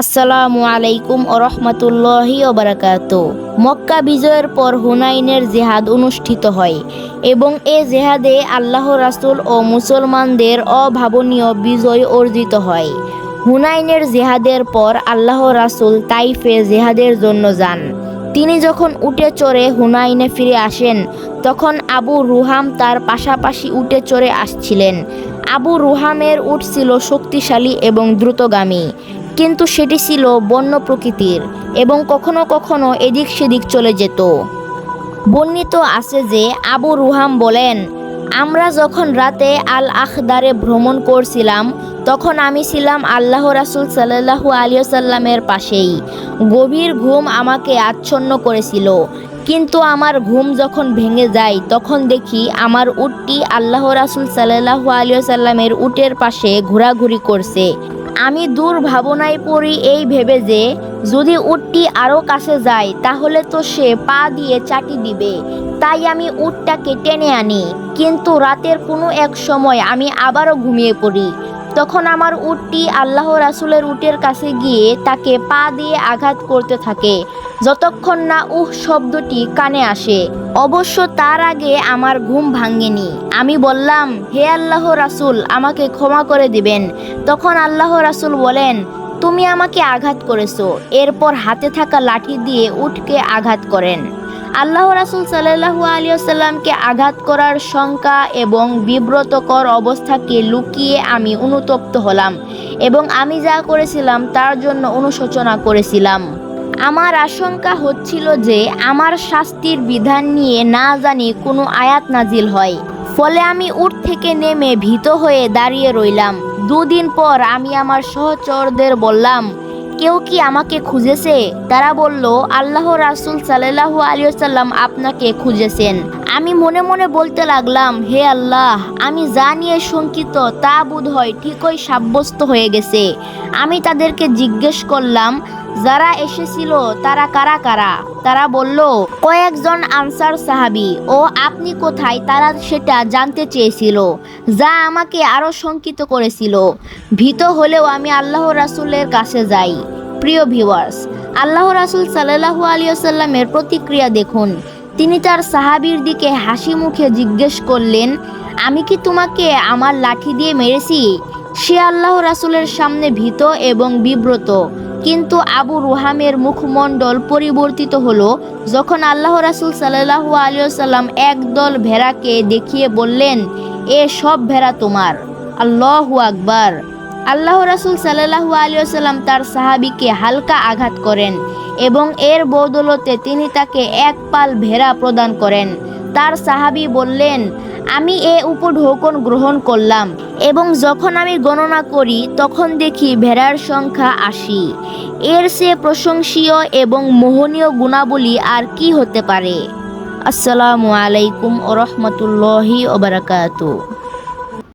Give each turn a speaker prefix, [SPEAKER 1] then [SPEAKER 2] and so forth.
[SPEAKER 1] আসসালামু আলাইকুম ওরহমতুল্লাহি ওবরাকাত মক্কা বিজয়ের পর হুনাইনের জেহাদ অনুষ্ঠিত হয় এবং এ জেহাদে আল্লাহ রাসূল ও মুসলমানদের অভাবনীয় বিজয় অর্জিত হয়। হুনাইনের জেহাদের পর আল্লাহ রাসূল তাইফে জেহাদের জন্য যান। তিনি যখন উঠে চড়ে হুনাইনে ফিরে আসেন, তখন আবু রুহাম তার পাশাপাশি উঠে চড়ে আসছিলেন। আবু রুহামের উট ছিল শক্তিশালী এবং দ্রুতগামী। কিন্তু সেটি ছিল বন্য প্রকৃতির এবং কখনো কখনো এদিক সেদিক চলে যেত। বর্ণিত আছে যে আবু রুহাম বলেন, আমরা যখন রাতে আল আখদারে ভ্রমণ করছিলাম, তখন আমি ছিলাম আল্লাহ রাসুল সাল্লাহু আলিয়াল্লামের পাশেই। গভীর ঘুম আমাকে আচ্ছন্ন করেছিল। কিন্তু আমার ঘুম যখন ভেঙে যায়, তখন দেখি আমার উটটি আল্লাহ রাসুল সাল্লাহু আলিয়াল্লামের উটের পাশে ঘোরাঘুরি করছে। আমি দূর ভাবনায় পড়ি এই ভেবে যে, যদি উটটি আরও কাছে যায়, তাহলে তো সে পা দিয়ে চাটি দিবে। তাই আমি উটটাকে টেনে আনি। কিন্তু রাতের কোনো এক সময় আমি আবারও ঘুমিয়ে পড়ি। তখন আমার উটটি আল্লাহ রাসুলের উটের কাছে গিয়ে তাকে পা দিয়ে আঘাত করতে থাকে। যতক্ষণ না উহ শব্দটি কানে আসে, অবশ্য তার আগে আমার ঘুম ভাঙেনি। আমি বললাম, হে আল্লাহ রাসুল, আমাকে ক্ষমা করে দিবেন। তখন আল্লাহ রাসুল বলেন, তুমি আমাকে আঘাত করেছ। এরপর হাতে থাকা লাঠি দিয়ে উঠকে আঘাত করেন। আল্লাহ রাসুল সাল্লাহু আলিয়াল্লামকে আঘাত করার শঙ্কা এবং বিব্রতকর অবস্থাকে লুকিয়ে আমি অনুতপ্ত হলাম এবং আমি যা করেছিলাম তার জন্য অনুশোচনা করেছিলাম। আমার আশঙ্কা হচ্ছিল যে আমার শাস্তির বিধান নিয়ে না জানি কোনো আয়াত নাজিল হয়। ফলে আমি উঠ থেকে নেমে ভীত হয়ে দাঁড়িয়ে রইলাম। দুদিন পর আমি আমার সহচরদের বললাম, কেউ কি আমাকে খুঁজেছে? তারা বলল, আল্লাহ রাসুল সাল্লাহু আলিয়াল্লাম আপনাকে খুঁজেছেন। আমি মনে মনে বলতে লাগলাম, হে আল্লাহ, আমি যা নিয়ে শঙ্কিত তা বোধ হয় ঠিকই সাব্যস্ত হয়ে গেছে। আমি তাদেরকে জিজ্ঞেস করলাম যারা এসেছিল, তারা কারা কারা? তারা বলল, কয়েকজন আনসার সাহাবি। ও আপনি কোথায়? তারা সেটা জানতে চেয়েছিল, যা আমাকে আরও শঙ্কিত করেছিল। ভীত হলেও আমি আল্লাহ রাসুলের কাছে যাই। প্রিয় ভিওয়ার্স আল্লাহ রাসুল সাল্লাহু আলিয়াল্লামের প্রতিক্রিয়া দেখুন। তিনি তার সাহাবির দিকে হাসি মুখে জিজ্ঞেস করলেন, আমি কি তোমাকে আমার লাঠি দিয়ে মেরেছি? সে আল্লাহ রাসুলের সামনে ভীত এবং বিব্রত। কিন্তু আবু রুহামের মুখমণ্ডল পরিবর্তিত হলো যখন আল্লাহ রাসুল সাল্লাহু আলিয়াল্লাম একদল ভেড়াকে দেখিয়ে বললেন, এ সব ভেড়া তোমার। আল্লাহু আকবার। আল্লাহ রাসুল সাল্লাহু আলিয়াল্লাম তার সাহাবিকে হালকা আঘাত করেন এবং এর বদৌলতে তিনি তাকে এক পাল ভেড়া প্রদান করেন। তার সাহাবি বললেন আমি এ উপঢৌকন গ্রহণ করলাম, এবং যখন আমি গণনা করি, তখন দেখি ভেড়ার সংখ্যা আশি। এর সে প্রশংসীয় এবং মোহনীয় গুণাবলী আর কি হতে পারে? আসসালামু আলাইকুম ওরহমতুল্লাহি ওবরাকাতু